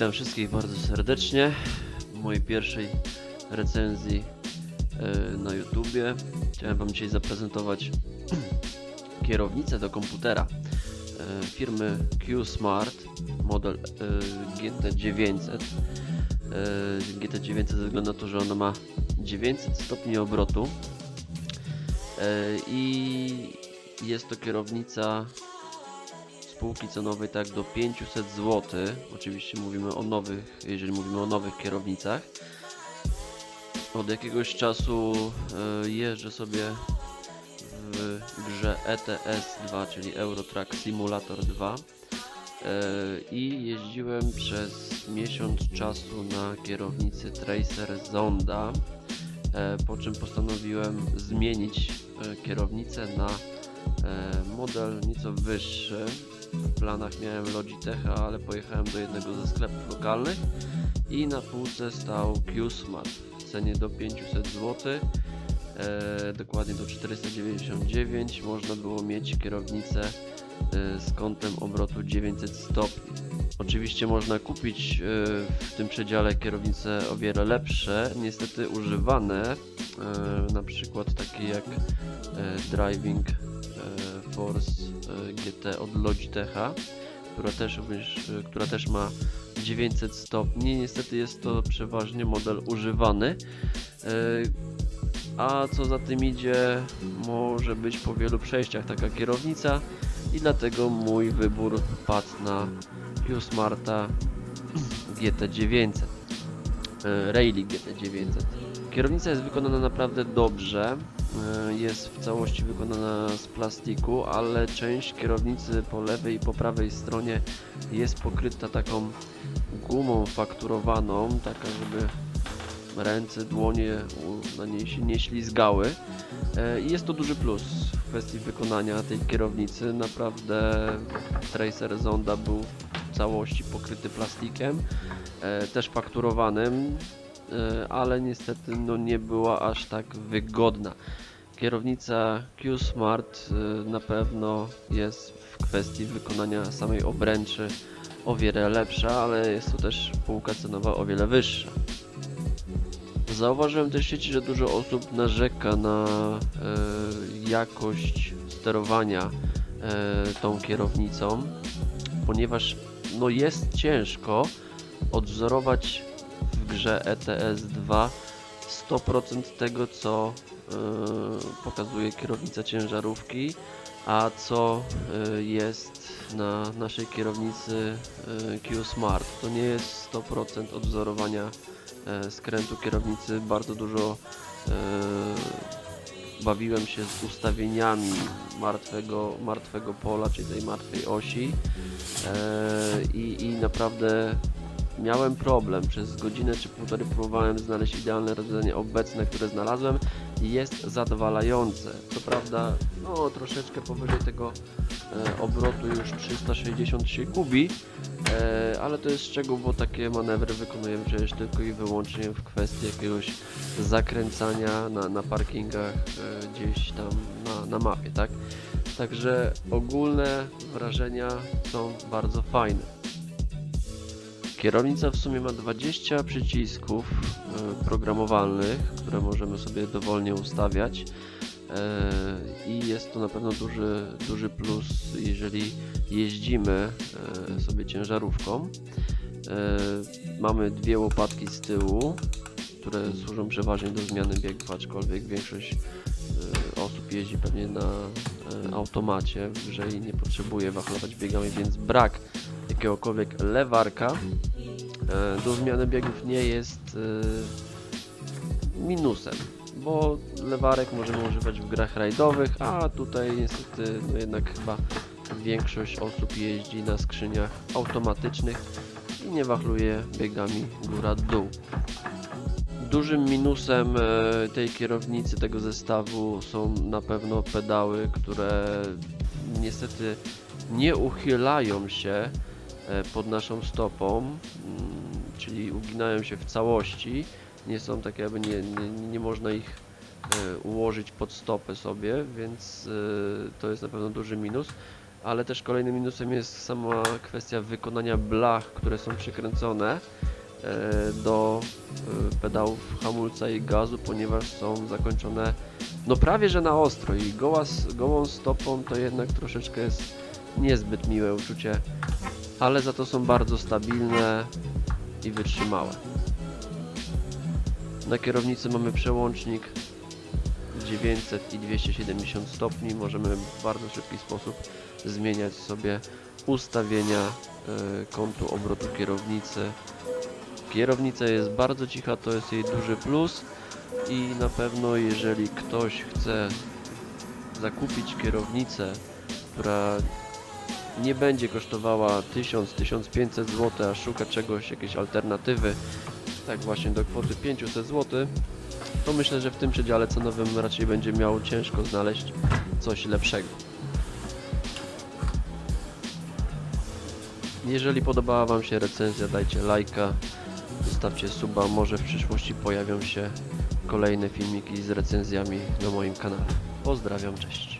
Witam wszystkich bardzo serdecznie w mojej pierwszej recenzji e, na YouTubie. Chciałem Wam dzisiaj zaprezentować kierownicę do komputera e, firmy Q-Smart model e, GT900. E, GT900 ze względu na to, że ona ma 900 stopni obrotu i jest to kierownica spółki cenowej tak do 500 zł. Oczywiście mówimy o nowych, jeżeli mówimy o nowych kierownicach. Od jakiegoś czasu e, jeżdżę sobie w grze ETS 2, czyli Euro Truck Simulator 2 e, i jeździłem przez miesiąc czasu na kierownicy Tracer Zonda, e, po czym postanowiłem zmienić kierownicę na model nieco wyższy. W planach miałem Logitecha, ale pojechałem do jednego ze sklepów lokalnych i na półce stał Q-Smart w cenie do 500 zł. E, dokładnie do 499 można było mieć kierownicę e, z kątem obrotu 900 stopni. Oczywiście można kupić e, w tym przedziale kierownice o wiele lepsze, niestety używane, e, na przykład takie jak e, Driving e, Force e, GT od Logitecha, która też, e, która też ma 900 stopni. Niestety jest to przeważnie model używany. E, A co za tym idzie, może być po wielu przejściach taka kierownica i dlatego mój wybór padł na Q-Smarta GT900. e, Rayleigh GT900. Kierownica jest wykonana naprawdę dobrze. Jest w całości wykonana plastiku, ale część kierownicy po lewej i po prawej stronie jest pokryta taką gumą fakturowaną, taka żeby ręce, dłonie na niej się nie ślizgały. E, I jest to duży plus w kwestii wykonania tej kierownicy. Naprawdę Tracer Zonda był w całości pokryty plastikiem, e, też fakturowanym, e, ale niestety no, nie była aż tak wygodna. Kierownica Q-Smart e, na pewno jest w kwestii wykonania samej obręczy o wiele lepsza, ale jest to też półka cenowa o wiele wyższa. Zauważyłem też w sieci, że dużo osób narzeka na e, jakość sterowania e, tą kierownicą, ponieważ no jest ciężko odwzorować w grze ETS 2 100% tego, co e, pokazuje kierownica ciężarówki, a co e, jest na naszej kierownicy e, Q Smart. To nie jest 100% odwzorowania skrętu kierownicy. Bardzo dużo bawiłem się z ustawieniami martwego, martwego pola, czyli tej martwej osi i naprawdę miałem problem. Przez godzinę czy półtorej próbowałem znaleźć idealne rozwiązanie obecne, które znalazłem i jest zadowalające. Co prawda, no troszeczkę powyżej tego e, obrotu już 360 się gubi, e, ale to jest szczegół, bo takie manewry wykonujemy przecież tylko i wyłącznie w kwestii jakiegoś zakręcania na, na parkingach e, gdzieś tam na, na mapie, tak? Także ogólne wrażenia są bardzo fajne. Kierownica w sumie ma 20 przycisków e, programowalnych, które możemy sobie dowolnie ustawiać e, i jest to na pewno duży, duży plus, jeżeli jeździmy e, sobie ciężarówką. Mamy dwie łopatki z tyłu, które służą przeważnie do zmiany biegów, aczkolwiek większość osób jeździ pewnie na automacie w grze i nie potrzebuje wachlować biegami, więc brak jakiegokolwiek lewarka e, do zmiany biegów nie jest e, minusem, bo lewarek możemy używać w grach rajdowych, a tutaj niestety no jednak chyba większość osób jeździ na skrzyniach automatycznych i nie wachluje biegami góra-dół. Dużym minusem e, tej kierownicy, tego zestawu są na pewno pedały, które niestety nie uchylają się pod naszą stopą, mm, czyli uginają się w całości. Nie są takie, jakby nie, nie, nie można ich e, ułożyć pod stopę sobie, więc e, to jest na pewno duży minus. ale też kolejnym minusem jest sama kwestia wykonania blach, które są przykręcone e, do e, pedałów hamulca i gazu, ponieważ są zakończone no prawie że na ostro i goła, gołą stopą to jednak troszeczkę jest niezbyt miłe uczucie, ale za to są bardzo stabilne i wytrzymałe. Na kierownicy mamy przełącznik 900 i 270 stopni. Możemy w bardzo szybki sposób zmieniać sobie ustawienia e, kątu obrotu kierownicy. Kierownica jest bardzo cicha, to jest jej duży plus i na pewno jeżeli ktoś chce zakupić kierownicę, która nie będzie kosztowała 1000-1500 zł, a szuka czegoś, jakiejś alternatywy, tak właśnie do kwoty 500 zł, to myślę, że w tym przedziale cenowym raczej będzie miał ciężko znaleźć coś lepszego. Jeżeli podobała Wam się recenzja, dajcie lajka, zostawcie suba, może w przyszłości pojawią się kolejne filmiki z recenzjami na moim kanale. Pozdrawiam, cześć.